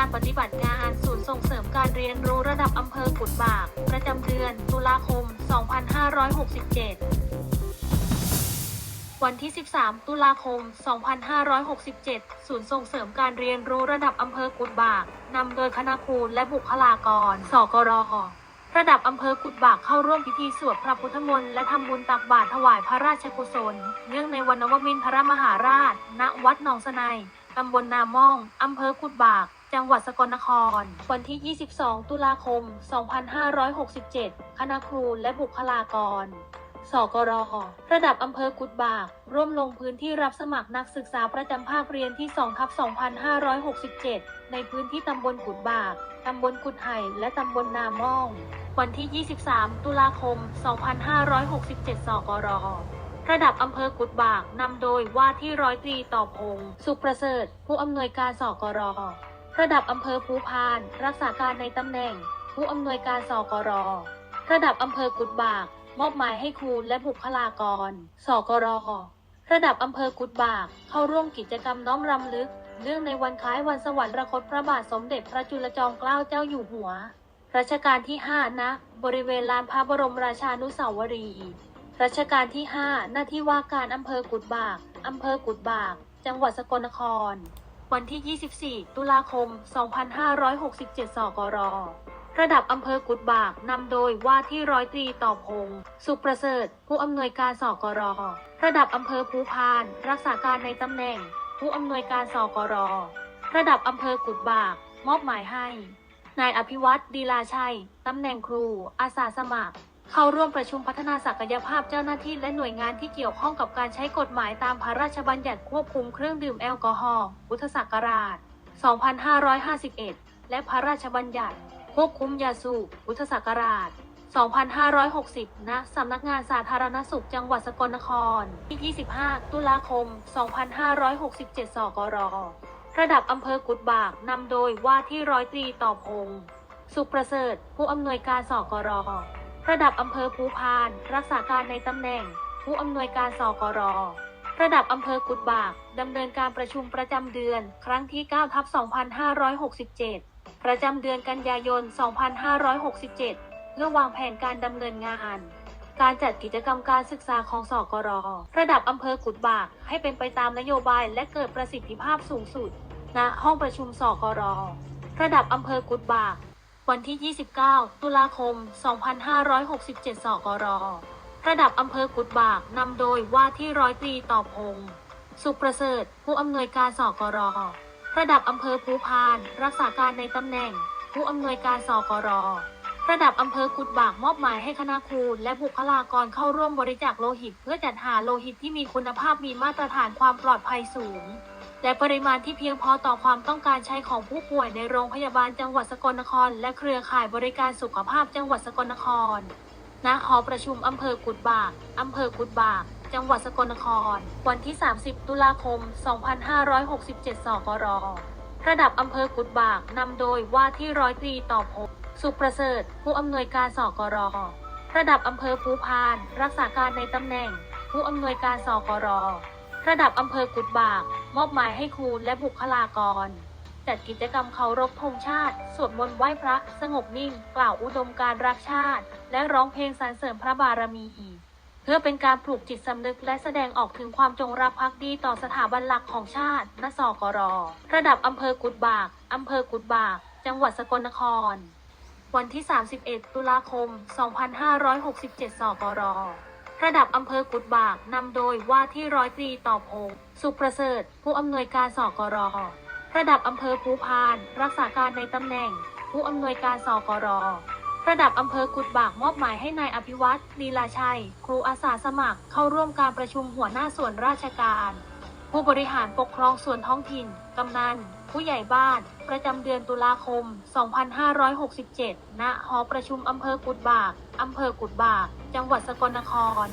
ดงานศูนย์ส่งเสริมการเรียนรู้ระดับอำเภอกุดบาก ประจำเดือน ตุลาคม 2567 วันที่ 13 ตุลาคม 2567 ศูนย์ส่งเสริมการเรียนรู้ระดับอำเภอกุดบากนำโดยคณะครูและบุคลากร สกรระดับอำเภอกุดบากเข้าร่วมพิธีสวดพระพุทธมนต์และทำบุญตักบาตรถวายพระราชกุศล เนื่องในวันนวมินทรมหาราช ณ วัดหนองสนัยตำบลนาม่อง อำเภอกุดบาก จังหวัดสกลนคร วันที่ 22 ตุลาคม 2567 คณะครูและบุคลากร สกรระดับอำเภอกุดบาก ร่วมลงพื้นที่รับสมัครนักศึกษาประจำภาคเรียนที่2ทับ2567 ในพื้นที่ตำบลกุดบาก ตำบลกุดไห่และตำบลนาม่อง วันที่ 23 ตุลาคม 2567 สกรระดับอำเภอกุดบากนำโดยว่าที่ร้อยตรีต่อพงศ์สุขประเสริฐ ผู้อำนวยการสกร ระดับอำเภอภูพาน รักษาการในตำแหน่ง ผู้อำนวยการสกร ระดับอำเภอกุดบาก มอบหมายให้ครูและบุคลากร สกร ระดับอำเภอกุดบาก เข้าร่วมกิจกรรมน้อมรำลึกเนื่องในวันคล้ายวันสวรรคตพระบาทสมเด็จพระจุลจอมเกล้าเจ้าอยู่หัว รัชกาลที่5ณบริเวณลานพระบรมราชานุสาวรีย์ รัชกาลที่ 5 หน้าที่ว่าการอำเภอกุดบาก อำเภอกุดบาก จังหวัดสกลนคร วันที่ 24 ตุลาคม 2567 สกร ระดับอำเภอกุดบากนำโดยว่าที่ร้อยตรีต่อพงศ์สุประเสริฐ ผู้อำนวยการสกร ระดับอำเภอภูพาน รักษาการในตำแหน่ง ผู้อำนวยการสกร ระดับอำเภอกุดบาก มอบหมายให้ นายอภิวัตรดีลาชัย ตำแหน่งครู อาสาสมัคร เข้าร่วมประชุมพัฒนาศักยภาพเจ้าหน้าที่และหน่วยงานที่เกี่ยวข้องกับการใช้กฎหมายตามพระราชบัญญัติควบคุมเครื่องดื่มแอลกอฮอล์พุทธศักราช 2551 และพระราชบัญญัติควบคุมยาสูบพุทธศักราช 2560 ณ สำนักงานสาธารณสุขจังหวัดสกลนครที่25 ตุลาคม 2567 สกร ระดับอำเภอกุดบากนำโดยว่าที่ร้อยตรีต่อพงศ์สุขประเสริฐ ผู้อำนวยการสกร ระดับอำเภอภูพาน รักษาการในตำแหน่ง ผู้อำนวยการสกรระดับอำเภอกุดบาก ดำเนินการประชุมประจำเดือน ครั้งที่ 9 ทับ 2567 ประจำเดือนกันยายน 2567 เพื่อวางแผนการดำเนินงาน การจัดกิจกรรมการศึกษาของสกรระดับอำเภอกุดบากให้เป็นไปตามนโยบายและเกิดประสิทธิภาพสูงสุด ณ ห้องประชุมสกรระดับอำเภอกุดบาก วันที่ 29 ตุลาคม 2567 สกร ระดับอำเภอกุดบาก นำโดยว่าที่ร้อยตรีต่อพงสุประเสริฐ ผู้อำนวยการสกร ระดับอำเภอภูพาน รักษาการในตำแหน่ง ผู้อำนวยการสกร ระดับอำเภอกุดบากมอบหมายให้คณะครูและบุคลากรเข้าร่วมบริจาคโลหิต เพื่อจัดหาโลหิตที่มีคุณภาพมีมาตรฐานความปลอดภัยสูง และปริมาณที่เพียงพอต่อความต้องการใช้ของผู้ป่วยในโรงพยาบาลจังหวัดสกลนคร และเครือข่ายบริการสุขภาพจังหวัดสกลนคร ณ หอประชุมอำเภอกุดบากอำเภอกุดบาก จังหวัดสกลนคร วันที่ 30 ตุลาคม 2567 สกรระดับอำเภอกุดบากนำโดยว่าที่ร้อยตรีต่อพง สุขประเสริฐ ผู้อำนวยการสกรระดับอำเภอภูพาน รักษาการในตำแหน่ง ผู้อำนวยการสกรระดับอำเภอกุดบาก มอบหมายให้ครูและบุคลากร จัดกิจกรรมเคารพธงชาติ สวดมนต์ไหว้พระ สงบนิ่ง กล่าวอุดมการรักชาติ และร้องเพลงสรรเสริญพระบารมีเพื่อเป็นการปลูกจิตสำนึกและแสดงออกถึงความจงรักภักดีต่อสถาบันหลักของชาติณสกรระดับอำเภอกุดบากอำเภอกุดบาก จังหวัดสกลนคร วันที่ 31 ตุลาคม 2567สกรระดับอำเภอกุดบากนำโดยว่าที่ร้อยตรีต่อพงสุขประเสริฐ ผู้อำนวยการสกร ระดับอำเภอภูพาน รักษาการในตำแหน่ง ผู้อำนวยการสกร ระดับอำเภอกุดบากมอบหมายให้นายอภิวัตรลีลาชัย ครูอาสาสมัครเข้าร่วมการประชุมหัวหน้าส่วนราชการ ผู้บริหารปกครองส่วนท้องถิ่น กำนัน ผู้ใหญ่บ้าน ประจำเดือนตุลาคม 2567 ณ หอประชุมอำเภอกุดบาก อำเภอกุดบาก จังหวัดสกลนคร